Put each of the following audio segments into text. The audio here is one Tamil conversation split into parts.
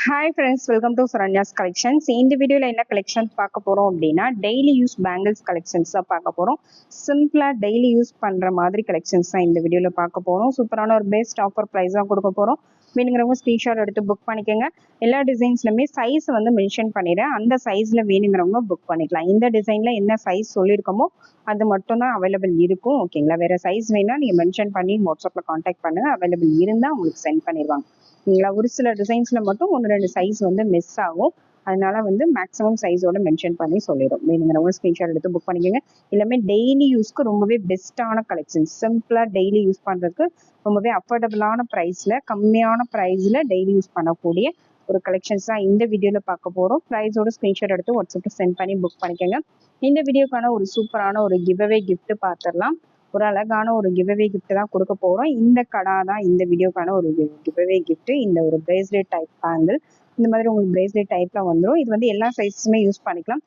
Hi friends welcome to Saranya's collections இந்த வீடியோவில் என்ன கலெக்ஷன்ஸ் பார்க்க போகிறோம் அப்படின்னா டெய்லி யூஸ் பேங்கிள்ஸ் கலெக்ஷன்ஸ் தான் பார்க்க போகிறோம் சிம்பிளாக டெய்லி யூஸ் பண்ணுற மாதிரி கலெக்ஷன்ஸ் தான் இந்த வீடியோவில் பார்க்க போகிறோம் சூப்பரான ஒரு பெஸ்ட் ஆஃபர் ப்ரைஸ் தான் கொடுக்க போகிறோம் வேணுங்கிறவங்க ஸ்க்ரீன்ஷாட் எடுத்து புக் பண்ணிக்கோங்க. எல்லா டிசைன்ஸ்லையுமே சைஸ் வந்து மென்ஷன் பண்ணிடுறேன். அந்த சைஸில் வேணுங்கிறவங்க புக் பண்ணிக்கலாம். இந்த டிசைனில் என்ன சைஸ் சொல்லியிருக்கோமோ அது மட்டும் தான் அவைலபிள் இருக்கும் ஓகேங்களா வேறு சைஸ் வேணா நீங்கள் மென்ஷன் பண்ணி வாட்ஸ்அப்பில் காண்டாக்ட் பண்ணுங்கள் அவைலபிள் இருந்தால் உங்களுக்கு சென்ட் பண்ணிடுவாங்க. ஓகேங்களா ஒரு சில டிசைன்ஸில் மட்டும் ஒன்று ரெண்டு சைஸ் வந்து மிஸ் ஆகும். அதனால வந்து மேக்ஸிமம் சைஸோட மென்ஷன் பண்ணி சொல்லிடும். வேணுங்கிறவங்க ஸ்க்ரீன்ஷாட் எடுத்து புக் பண்ணிக்கோங்க. எல்லாமே டெய்லி யூஸ்க்கு ரொம்பவே பெஸ்ட்டான கலெக்ஷன் சிம்பிளாக டெய்லி யூஸ் பண்ணுறதுக்கு ரொம்பவே அஃபோர்டபுளான ப்ரைஸில் கம்மியான ப்ரைஸில் டெய்லி யூஸ் பண்ணக்கூடிய ஒரு கலெக்ஷன்ஸ் தான் இந்த வீடியோவில் பார்க்க போகிறோம் ப்ரைஸோட ஸ்க்ரீன்ஷாட் எடுத்து வாட்ஸ்அப்பில் சென்ட் பண்ணி புக் பண்ணிக்கோங்க. இந்த வீடியோக்கான ஒரு சூப்பரான ஒரு கிவ்அவே கிஃப்ட் பார்த்துடலாம் ஒரு அழகான ஒரு கிவ்அவே கிஃப்ட் தான் கொடுக்க போகிறோம் இந்த கடா தான் இந்த வீடியோக்கான ஒரு கிவ்அவே கிஃப்ட் இந்த ஒரு பிரேஸ்லெட் டைப் பேங்கிள் இந்த மாதிரி உங்களுக்கு பிரேஸ்லெட் டைப்பில் வந்துடும் இது வந்து எல்லா சைஸுமே யூஸ் பண்ணிக்கலாம்.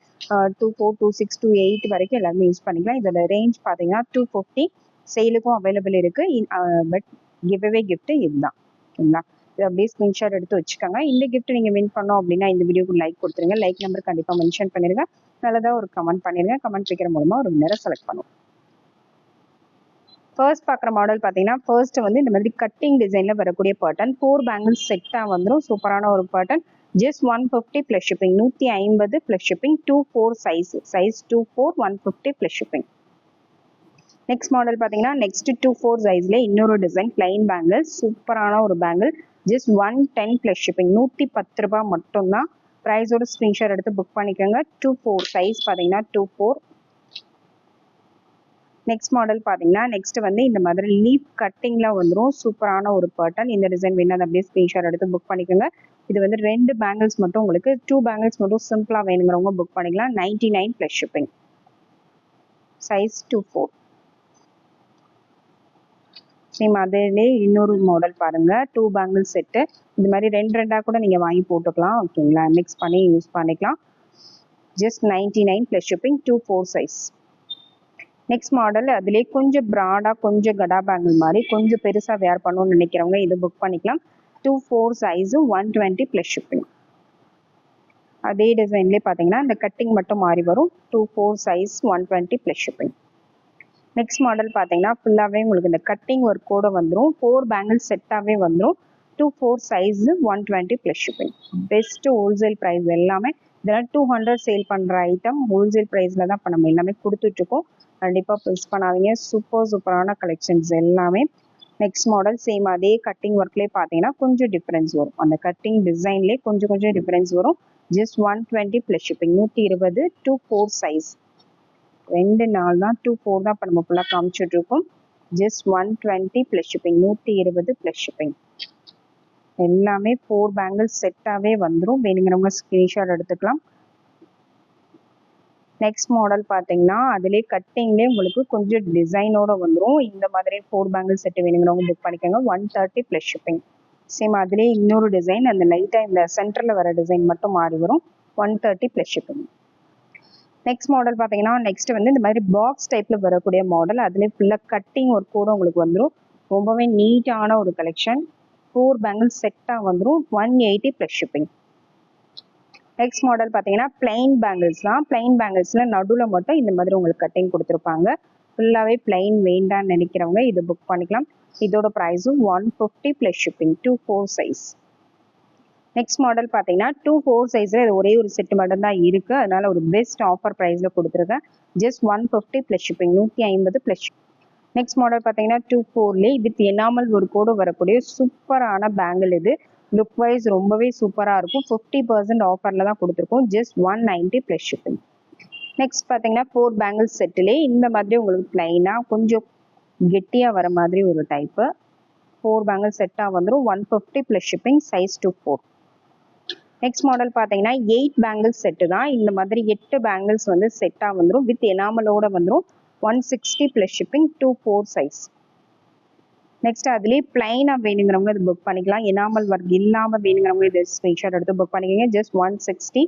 Two four two six two eight வரைக்கும் எல்லாருமே யூஸ் பண்ணிக்கலாம். இதோட ரேஞ்ச் பார்த்தீங்கன்னா டூ ஃபிஃப்டி சேலுக்கும் அவைலபிள் இருக்குது பட் கிவ்அவே கிஃப்ட்டு இதுதான். ஓகேங்களா இது அப்படியே ஸ்க்ரீன்ஷாட் எடுத்து வச்சுக்கோங்க. இந்த கிஃப்ட் நீங்கள் வின் பண்ணோம் அப்படின்னா இந்த வீடியோக்கு லைக் கொடுத்துருங்க. லைக் நம்பர் கண்டிப்பாக மென்ஷன் பண்ணிடுங்க நல்லதாக ஒரு கமெண்ட் பண்ணிடுங்க கமெண்ட் வைக்கிற மூலமாக ஒரு நேரம் செலக்ட் பண்ணுவோம். ஃபர்ஸ்ட் பார்க்குற மாடல் பார்த்தீங்கன்னா ஃபர்ஸ்ட் வந்து இந்த மாதிரி கட்டிங் டிசைனில் வரக்கூடிய பேட்டன் ஃபோர் பேங்கிள்ஸ் செட்டாக வந்துடும் சூப்பரான ஒரு pattern just one fifty plus shipping நூற்றி ஐம்பது plus shipping two four size size two four one fifty plus shipping next model பார்த்தீங்கன்னா நெக்ஸ்ட் டூ ஃபோர் சைஸ்ல இன்னொரு டிசைன் பிளைன் பேங்கிள் சூப்பரான ஒரு bangle just one ten plus shipping நூற்றி பத்து ரூபாய் மட்டும்தான். ப்ரைஸோட ஸ்க்ரீன்ஷாட் எடுத்து புக் பண்ணிக்கோங்க. டூ ஃபோர் சைஸ் பார்த்தீங்கன்னா டூ ஃபோர் நெக்ஸ்ட் மாடல் பார்த்தீங்கன்னா நெக்ஸ்ட் வந்து இந்த மாதிரி லீஃப் கட்டிங்கில் வந்துடும் சூப்பரான ஒரு பர்டன் இந்த டிசைன் வேணும் அதை அப்படியே ஸ்க்ரீன்ஷாட் எடுத்து புக் பண்ணிக்கோங்க. இது வந்து ரெண்டு பேங்கிள்ஸ் மட்டும் உங்களுக்கு டூ பேங்கிள்ஸ் மட்டும் சிம்பிளாக வேணுங்கிறவங்க புக் பண்ணிக்கலாம். Ninety nine plus shipping size two four same அதிலே இன்னொரு மாடல் பாருங்க. டூ பேங்கிள் செட்டு இது மாதிரி ரெண்டு ரெண்டாக கூட நீங்கள் வாங்கி போட்டுக்கலாம். ஓகேங்களா மிக்ஸ் பண்ணி யூஸ் பண்ணிக்கலாம். Just ninety nine plus shipping two four size next model அதுலேயே கொஞ்சம் ப்ராடாக கொஞ்சம் கடா பேங்கிள் மாதிரி கொஞ்சம் பெருசாக வேர் பண்ணணும்னு நினைக்கிறவங்க இது புக் பண்ணிக்கலாம். Two four size one twenty plus shipping அதே டிசைன்லேயே பார்த்தீங்கன்னா இந்த கட்டிங் மட்டும் மாறி வரும். Two four size one twenty plus shipping next model பார்த்தீங்கன்னா ஃபுல்லாகவே உங்களுக்கு இந்த கட்டிங் ஒர்க்கோட வந்துடும் ஃபோர் பேங்கிள் செட்டாகவே வந்துடும் two four size one twenty plus shipping best wholesale price எல்லாமே இதெல்லாம் டூ ஹண்ட்ரட் சேல் பண்ணுற ஐட்டம் ஹோல்சேல் ப்ரைஸில் தான் இப்போ நம்ம எல்லாமே கொடுத்துட்ருக்கோம் கண்டிப்பாக மிஸ் பண்ணாதீங்க. சூப்பர் சூப்பரான கலெக்ஷன்ஸ் எல்லாமே நெக்ஸ்ட் மாடல் சேம் அதே கட்டிங் ஒர்க்லேயே பார்த்தீங்கன்னா கொஞ்சம் டிஃப்ரென்ஸ் வரும். அந்த கட்டிங் டிசைன்லேயே கொஞ்சம் கொஞ்சம் டிஃப்ரென்ஸ் வரும். Just one twenty plus shipping நூற்றி இருபது டூ ஃபோர் சைஸ் ரெண்டு நாள் தான் டூ ஃபோர் தான் இப்போ நம்ம ஃபுல்லாக காமிச்சிட்ருக்கோம் just one twenty plus shipping நூற்றி இருபது ப்ளஸ் ஷிப்பிங் எல்லாமே ஃபோர் பேங்கிள்ஸ் செட்டாகவே வந்துடும் வேணுங்கிறவங்க ஸ்க்ரீன்ஷாட் எடுத்துக்கலாம். நெக்ஸ்ட் மாடல் பார்த்தீங்கன்னா அதுலேயே கட்டிங்லேயே உங்களுக்கு கொஞ்சம் டிசைனோட வந்துடும் இந்த மாதிரி ஃபோர் பேங்கிள் செட்டு வேணுங்கிறவங்க புக் பண்ணிக்கோங்க. One thirty plus shipping same அதுலேயே இன்னொரு டிசைன் அந்த லைட்டாக இந்த சென்டரில் வர டிசைன் மட்டும் மாறி வரும். One thirty plus shipping next model பார்த்தீங்கன்னா நெக்ஸ்ட் வந்து இந்த மாதிரி பாக்ஸ் டைப்பில் வரக்கூடிய மாடல் அதுலேயே ஃபுல்லாக கட்டிங் ஒர்க் கூட உங்களுக்கு வந்துடும் ரொம்பவே நீட்டான ஒரு கலெக்ஷன் ஃபோர் பேங்கிள் செட்டாக வந்துடும் one eighty plus shipping next model பார்த்தீங்கன்னா பிளைன் பேங்கிள்ஸ் தான். பிளைன் பேங்கிள்ஸில் நடுவில் மட்டும் இந்த மாதிரி உங்களுக்கு கட்டிங் கொடுத்துருப்பாங்க. ஃபுல்லாகவே பிளைன் வேண்டான்னு நினைக்கிறவங்க இது புக் பண்ணிக்கலாம். இதோட ப்ரைஸும் one fifty plus shipping two four size next model பார்த்தீங்கன்னா டூ ஃபோர் சைஸில் இது ஒரே ஒரு செட்டு மட்டும் தான் இருக்குது அதனால ஒரு பெஸ்ட் ஆஃபர் ப்ரைஸில் கொடுத்துருக்கேன். Just one fifty plus shipping நூற்றி ஐம்பது ப்ளஸ் நெக்ஸ்ட் மாடல் பார்த்தீங்கன்னா டூ ஃபோர்லேயே வித் எனாமல் ஒரு கோடு வரக்கூடிய சூப்பரான பேங்கிள் இது. லுக் வைஸ் ரொம்பவே சூப்பராக இருக்கும். ஃபிஃப்டி பர்சன்ட் ஆஃபரில் தான் கொடுத்துருக்கோம். Just one ninety plus shipping next பார்த்தீங்கன்னா ஃபோர் பேங்கிள் செட்டிலே இந்த மாதிரி உங்களுக்கு ப்ளைனாக கொஞ்சம் கெட்டியாக வர மாதிரி ஒரு டைப்பு ஃபோர் பேங்கிள் செட்டாக வந்துடும் one fifty plus shipping size two four next model பார்த்தீங்கன்னா எயிட் பேங்கிள்ஸ் செட்டு தான். இந்த மாதிரி எட்டு பேங்கிள்ஸ் வந்து செட்டாக வந்துடும் வித் எனாமலோட வந்துடும் one sixty plus shipping two four size next அதுலேயே பிளைனாக வேணுங்கிறவங்க இது புக் பண்ணிக்கலாம். எனாமல் ஒர்க் இல்லாமல் வேணுங்கிறவங்க இது ஸ்க்ரீன்ஷாட் எடுத்து புக் பண்ணிக்கோங்க. Just one sixty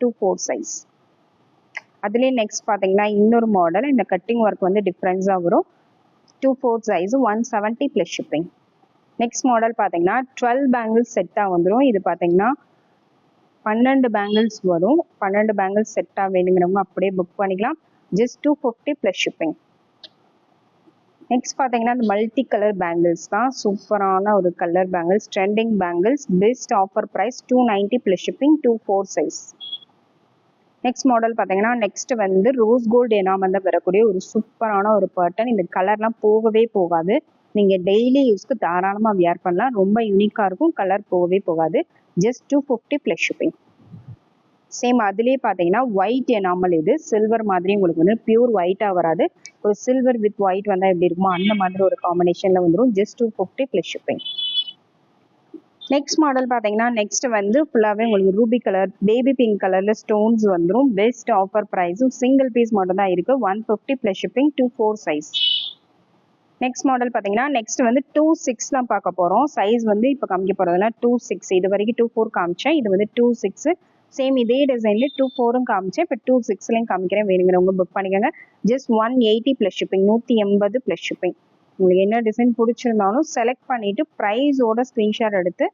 two four size அதுலேயே நெக்ஸ்ட் பார்த்தீங்கன்னா இன்னொரு மாடல் இந்த கட்டிங் ஒர்க் வந்து டிஃப்ரென்ஸாக வரும். Two four size one seventy plus shipping next model பார்த்தீங்கன்னா டுவெல் பேங்கிள்ஸ் செட்டாக வந்துடும் இது பார்த்தீங்கன்னா பன்னெண்டு பேங்கிள்ஸ் வரும். பன்னெண்டு பேங்கிள்ஸ் செட்டாக வேணுங்கிறவங்க அப்படியே புக் பண்ணிக்கலாம். Just two fifty plus shipping next பார்த்தீங்கன்னா இந்த மல்டி கலர் பேங்கிள்ஸ் தான். சூப்பரான ஒரு colour bangles trending bangles best offer price two ninety plus shipping two four size next model பார்த்தீங்கன்னா நெக்ஸ்ட் வந்து ரோஸ் கோல்டு எனாமல் வரக்கூடிய ஒரு சூப்பரான ஒரு பேட்டர்ன் இந்த கலர்லாம் போகவே போகாது. நீங்கள் டெய்லி யூஸ்க்கு தாராளமாக வியர் பண்ணலாம். ரொம்ப யூனிக்காக இருக்கும். கலர் போகவே போகாது. Just two fifty plus shipping same அதுலேயே பார்த்தீங்கன்னா ஒயிட் எனாமல் இது. சில்வர் மாதிரி உங்களுக்கு வந்து பியூர் ஒயிட்டாக வராது. ஒரு சில்வர் வித் ஒயிட் வந்தால் எப்படி இருக்குமோ அந்த மாதிரி ஒரு காம்பினேஷனில் வந்துடும் just two fifty plus shipping next model பார்த்தீங்கன்னா நெக்ஸ்ட் வந்து ஃபுல்லாகவே உங்களுக்கு ரூபி கலர் பேபி பிங்க் கலரில் ஸ்டோன்ஸ் வந்துடும் பெஸ்ட் ஆஃபர் ப்ரைஸும் சிங்கிள் பீஸ் மட்டும் தான் இருக்குது one fifty plus shipping two four size next model பார்த்தீங்கன்னா நெக்ஸ்ட் வந்து டூ சிக்ஸ் தான் பார்க்க போகிறோம் சைஸ் வந்து இப்போ காமிக்க போகிறதுனா டூ சிக்ஸ் இது வரைக்கும் டூ ஃபோர் காமிச்சேன். இது வந்து டூ சிக்ஸு சேம் இதே டிசைன்லேயே டூ ஃபோரும் காமிச்சேன். இப்போ டூ சிக்ஸ்லையும் காமிக்கிறேன். வேணுங்கிறவங்க புக் பண்ணிக்கோங்க. Just one eighty plus shipping நூற்றி எண்பது ப்ளஸ் ஷிப்பிங் உங்களுக்கு என்ன டிசைன் பிடிச்சிருந்தாலும் செலக்ட் பண்ணிவிட்டு ப்ரைஸோட ஸ்க்ரீன்ஷாட் எடுத்து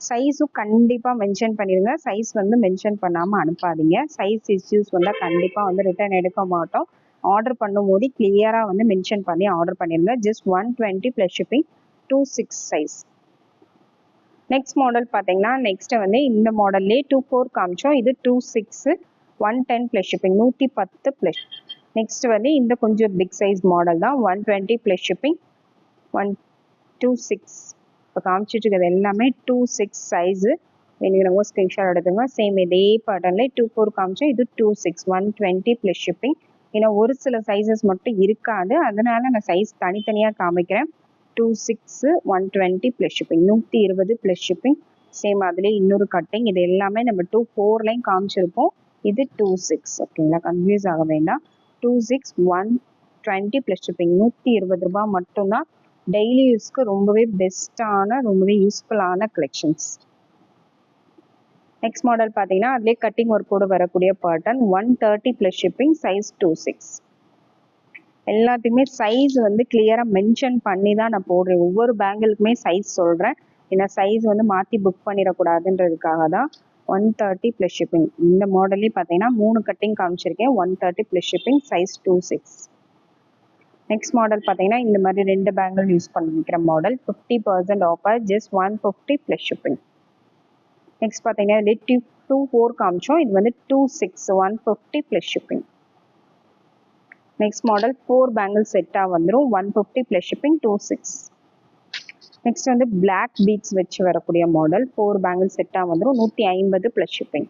சைஸும் கண்டிப்பாக மென்ஷன் பண்ணிடுங்க. சைஸ் வந்து மென்ஷன் பண்ணாமல் அனுப்பாதீங்க. சைஸ் இஷ்யூஸ் வந்தால் கண்டிப்பாக வந்து ரிட்டர்ன் எடுக்க மாட்டோம். ஆர்டர் பண்ணும்போது கிளியராக வந்து மென்ஷன் பண்ணி ஆர்டர் பண்ணிடுங்க. Just one twenty plus shipping two six size next model பார்த்தீங்கன்னா நெக்ஸ்ட் வந்து இந்த மாடல்லே டூ ஃபோர் காமிச்சோம். இது two six one ten plus shipping நூற்றி பத்து ப்ளஸ் நெக்ஸ்ட் வந்து இந்த கொஞ்சம் பிக் சைஸ் மாடல் தான். One twenty plus shipping one two six இப்போ காமிச்சிட்டு இருக்கிறது எல்லாமே டூ சிக்ஸ் சைஸு வேணுங்கிறவங்க ஸ்க்ரீன்ஷாட் எடுத்துங்க சேம் இதே பேட்டர்ன்ல டூ ஃபோர் காமிச்சோம். இது two six one twenty plus shipping ஏன்னா ஒரு சில சைஸஸ் மட்டும் இருக்காது. அதனால நான் சைஸ் தனித்தனியாக காமிக்கிறேன். Two six one twenty plus shipping நூற்றி இருபது ப்ளஸ் ஷிப்பிங் சேம் அதுலேயே இன்னொரு கட்டிங் இது எல்லாமே நம்ம டூ ஃபோர்லையும் காமிச்சிருப்போம். இது டூ சிக்ஸ் ஓகேங்களா? கன்ஃபியூஸ் ஆக வேண்டாம். Two six one twenty plus shipping நூற்றி இருபது ரூபாய் மட்டும்தான் டெய்லி யூஸ்க்கு ரொம்பவே பெஸ்ட்டான ரொம்பவே யூஸ்ஃபுல்லான கலெக்ஷன்ஸ் நெக்ஸ்ட் மாடல் பார்த்தீங்கன்னா அதிலே கட்டிங் ஒர்க்கோடு வரக்கூடிய pattern one thirty plus shipping size two six எல்லாத்தையுமே சைஸ் வந்து கிளியராக மென்ஷன் பண்ணி தான் நான் போடுறேன். ஒவ்வொரு பேங்கிளுக்குமே சைஸ் சொல்கிறேன் ஏன்னா சைஸ் வந்து மாற்றி புக் பண்ணிடக்கூடாதுன்றதுக்காக தான் ஒன் தேர்ட்டி ப்ளஸ் ஷிப்பிங் இந்த மாடல்லே பார்த்தீங்கன்னா மூணு கட்டிங் காமிச்சிருக்கேன். One thirty plus shipping size two six next model பார்த்தீங்கன்னா இந்த மாதிரி ரெண்டு பேங்கிள் யூஸ் பண்ணிக்கிற model fifty percent offer just one fifty plus shipping next பார்த்தீங்கன்னா டூ ஃபோர் காமிச்சோம். இது வந்து two six one fifty plus shipping next model four bangle செட்டாக வந்துடும் one fifty plus shipping two six next வந்து பிளாக் பீட்ஸ் வச்சு வரக்கூடிய மாடல் ஃபோர் பேங்கிள் செட்டாக வந்துடும் நூற்றி ஐம்பது ப்ளஸ் ஷிப்பிங்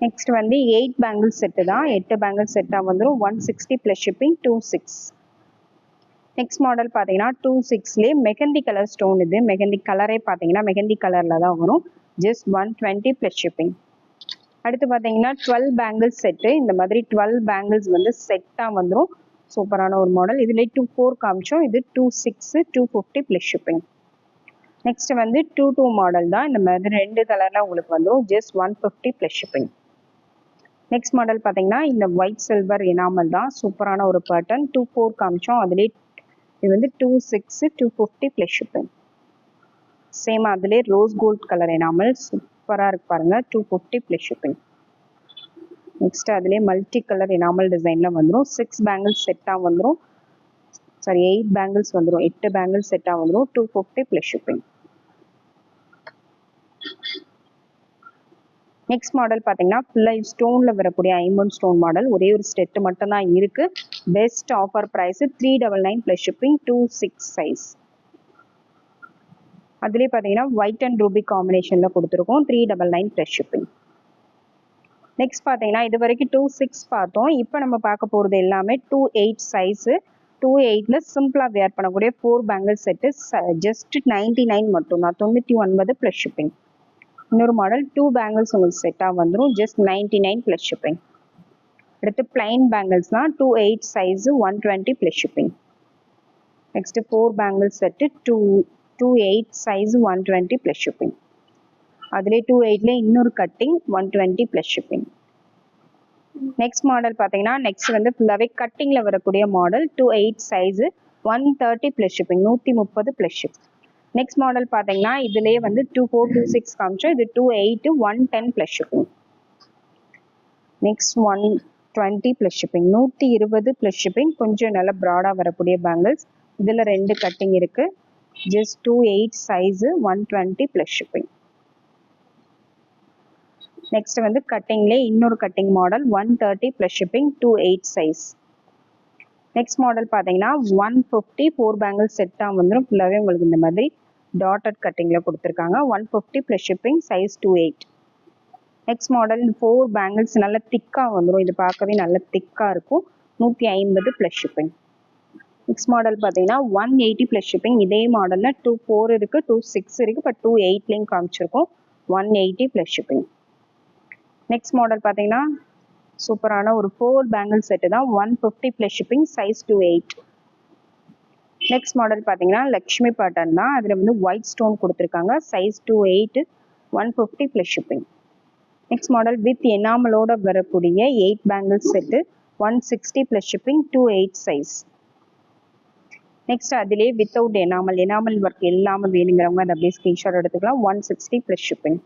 நெக்ஸ்ட் வந்து எயிட் பேங்கிள் செட்டு தான். எட்டு பேங்கிள் செட்டாக வந்துடும் one sixty plus shipping two six next model பார்த்தீங்கன்னா டூ சிக்ஸ்லேயே மெகந்தி கலர் ஸ்டோன் இது. மெகந்தி கலரே பார்த்தீங்கன்னா மெகந்தி கலரில் தான் வரும். Just one twenty plus shipping அடுத்து பார்த்தீங்கன்னா டுவெல் பேங்கிள்ஸ் செட்டு. இந்த மாதிரி டுவெல் பேங்கிள்ஸ் வந்து செட்டாக வந்துடும் சூப்பரான ஒரு மாடல் இதில் டூ ஃபோர் காமிச்சோம். இது two six two fifty plus shipping next வந்து டூ டூ மாடல் தான். இந்த மாதிரி ரெண்டு கலரில் உங்களுக்கு வந்துடும் just one fifty plus shipping next model பார்த்தீங்கன்னா இந்த ஒயிட் சில்வர் எனாமல் தான். சூப்பரான ஒரு பேட்டர்ன் டூ ஃபோர் காமிச்சோம். அதுலேயே இது வந்து two six two fifty plus shipping same அதுலேயே ரோஸ் கோல்ட் கலர் எனாமல் சூப்பராக இருக்கு பாருங்க. Two fifty plus shipping next அதுலேயே மல்டி கலர் எனாமல் டிசைனில் வந்துடும் சிக்ஸ் பேங்கிள்ஸ் செட்டாக வந்துடும் சாரி எயிட் பேங்கிள்ஸ் வந்துடும் எட்டு பேங்கிள்ஸ் செட்டாக வந்துடும் two fifty plus shipping next model பார்த்தீங்கன்னா ஃபுல்லாக ஸ்டோனில் வரக்கூடிய ஐம்பன் ஸ்டோன் மாடல் ஒரே ஒரு ஸ்டெட்டு மட்டும்தான் இருக்குது best offer price three double nine plus shipping two six size அதுலேயே பார்த்தீங்கன்னா ஒயிட் அண்ட் ரூபி காம்பினேஷனில் கொடுத்துருக்கோம். Three double nine fresh shipping next பார்த்தீங்கன்னா இது வரைக்கும் டூ சிக்ஸ் பார்த்தோம். இப்போ நம்ம பார்க்க போகிறது எல்லாமே டூ எயிட் சைஸு டூ எயிட்டில் சிம்பிளாக வேர் பண்ணக்கூடிய four bangle set just ninety nine மட்டும்தான். தொண்ணூற்றி ஒன்பது ப்ளஸ் ஷிப்பிங் இன்னொரு மாடல் டூ பேங்கிள்ஸ் உங்களுக்கு செட்டாக வந்துடும் just ninety nine plus shipping அடுத்து plain பேங்கிள்ஸ்னால் two eight size one twenty plus shipping next four bangle set two two eight size one twenty plus shipping அதுலேயே டூ எயிட்ல இன்னொரு cutting one twenty plus shipping next model பார்த்தீங்கன்னா நெக்ஸ்ட் வந்து ஃபுல்லாகவே கட்டிங்கில் வரக்கூடிய model two eight size one thirty plus shipping நூற்றி முப்பது ப்ளஸ் ஷிப் நெக்ஸ்ட் மாடல் பார்த்தீங்கன்னா இதுலேயே வந்து டூ ஃபோர் டூ சிக்ஸ் காமிச்சோம். இது two eight one ten plus shipping next one twenty plus shipping நூற்றி இருபது ப்ளஸ் ஷிப்பிங் கொஞ்சம் நல்லா ப்ராடாக வரக்கூடிய பேங்கிள்ஸ் இதில் ரெண்டு கட்டிங் இருக்குது just two eight size one twenty plus shipping next வந்து கட்டிங்லேயே இன்னொரு cutting model one thirty plus shipping two eight size next model பார்த்தீங்கன்னா ஒன் ஃபிஃப்டி ஃபோர் பேங்கிள் செட்டாக வந்துடும் ஃபுல்லாகவே உங்களுக்கு இந்த மாதிரி டாட்டட் கட்டிங்கில் கொடுத்துருக்காங்க. One fifty plus shipping size two eight next model four bangles நல்லா திக்காக வந்துடும் இது பார்க்கவே நல்ல திக்காக இருக்கும். நூற்றி ஐம்பது ப்ளஸ் ஷிப்பிங் நெக்ஸ்ட் மாடல் பார்த்தீங்கன்னா ஒன் எயிட்டி ப்ளஸ் ஷிப்பிங் இதே மாடலில் டூ ஃபோர் இருக்குது டூ சிக்ஸ் இருக்குது பட் டூ எயிட்லேயும் காமிச்சிருக்கோம். One eighty plus shipping next model பார்த்தீங்கன்னா சூப்பரான ஒரு ஃபோர் பேங்கிள் செட்டு தான். One fifty plus shipping size two eight next model பார்த்தீங்கன்னா லக்ஷ்மி பேட்டர்ன் தான். அதில் வந்து ஒயிட் ஸ்டோன் கொடுத்துருக்காங்க. Size two eight one fifty plus shipping next model with எனாமலோட வரக்கூடிய eight bangle set one sixty plus shipping two eight size next அதிலே வித்தவுட் எனாமல் எனாமல் ஒர்க் இல்லாமல் வேணுங்கிறவங்க அதை அப்படியே ஸ்க்ரீன்ஷாட் எடுத்துக்கலாம். One sixty plus shipping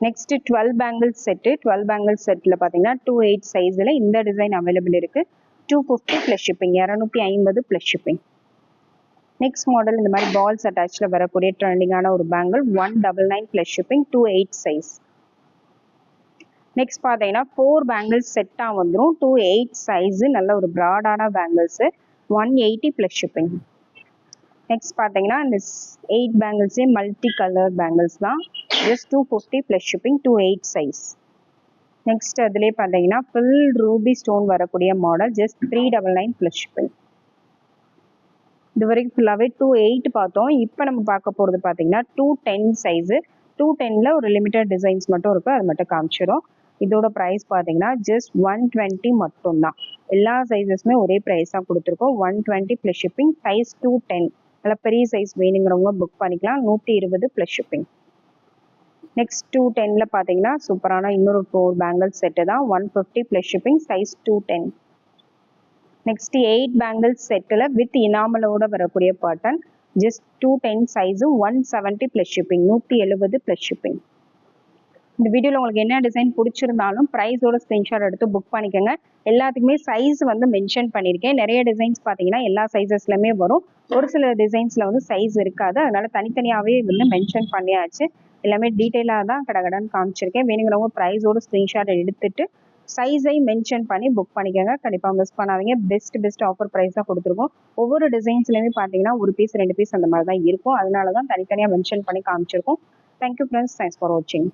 next twelve bangle set twelve bangle settle பார்த்தீங்கன்னா டூ எயிட் சைஸில் இந்த டிசைன் அவைலபிள் இருக்குது டூ ஃபிஃப்டி ப்ளஸ் ஷிப்பிங் இரநூத்தி ஐம்பது ப்ளஸ் ஷிப்பிங் நெக்ஸ்ட் மாடல் இந்த மாதிரி பால்ஸ் அட்டாச்சில் வரக்கூடிய ட்ரெண்டிங்கான ஒரு bangle one double nine plus shipping two eight size next பார்த்தீங்கன்னா ஃபோர் பேங்கிள்ஸ் செட்டாக வந்துடும் டூ எயிட் சைஸு நல்ல ஒரு ப்ராடான bangles one eighty plus shipping next பார்த்தீங்கன்னா இந்த எயிட் பேங்கிள்ஸே மல்டி கலர் பேங்கிள்ஸ் தான். Just two fifty plus shipping two eight size next அதுலேயே பார்த்தீங்கன்னா ஃபுல் ரூபி ஸ்டோன் வரக்கூடிய model just three double nine plus shipping இது வரைக்கும் ஃபுல்லாகவே டூ எயிட் பார்த்தோம். இப்போ நம்ம பார்க்க போகிறது பார்த்தீங்கன்னா டூ டென் சைஸு டூ டென்னில் ஒரு லிமிட்டட் டிசைன்ஸ் மட்டும் இருக்குது அது மட்டும் காமிச்சிடும் இதோட ப்ரைஸ் பார்த்தீங்கன்னா ஜஸ்ட் ஒன் டுவெண்ட்டி மட்டும்தான். எல்லா சைஸஸுமே ஒரே ப்ரைஸாக கொடுத்துருக்கோம். One twenty plus shipping size two ten நல்லா பெரிய சைஸ் வேணுங்கிறவங்க புக் பண்ணிக்கலாம். நூற்றி இருபது ப்ளஸ் ஷிப்பிங் நெக்ஸ்ட் டூ டென்னில் பார்த்தீங்கன்னா சூப்பரான இன்னொரு ஃபோர் பேங்கிள் செட்டு தான். One fifty plus shipping size two ten next eight bangle settle with இனாமலோட வரக்கூடிய pattern just two ten size one seventy plus shipping நூற்றி எழுபது ப்ளஸ் ஷிப்பிங் இந்த வீடியோவில் உங்களுக்கு என்ன டிசைன் பிடிச்சிருந்தாலும் ப்ரைஸோட ஸ்க்ரீன்ஷாட் எடுத்து புக் பண்ணிக்கோங்க. எல்லாத்துக்குமே சைஸ் வந்து மென்ஷன் பண்ணியிருக்கேன் நிறைய டிசைன்ஸ் பார்த்தீங்கன்னா எல்லா சைஸஸ்லையுமே வரும். ஒரு சில டிசைன்ஸில் வந்து சைஸ் இருக்காது. அதனால தனித்தனியாகவே வந்து மென்ஷன் பண்ணியாச்சு. எல்லாமே டீட்டெயிலாக தான் கடகடன்னு காமிச்சிருக்கேன். வேணுங்கிறவங்க ப்ரைஸோட ஸ்க்ரீன்ஷாட் எடுத்துட்டு சைஸை மென்ஷன் பண்ணி புக் பண்ணிக்கோங்க. கண்டிப்பாக மிஸ் பண்ணாதீங்க. பெஸ்ட் பெஸ்ட் ஆஃபர் ப்ரைஸ் தான் கொடுத்துருக்கோம். ஒவ்வொரு டிசைன்ஸ்லையுமே பார்த்தீங்கன்னா ஒரு பீஸ் ரெண்டு பீஸ் அந்த மாதிரி தான் இருக்கும். அதனால தான் தனித்தனியாக மென்ஷன் பண்ணி காமிச்சிருக்கோம். Thank you friends thanks for வாட்சிங்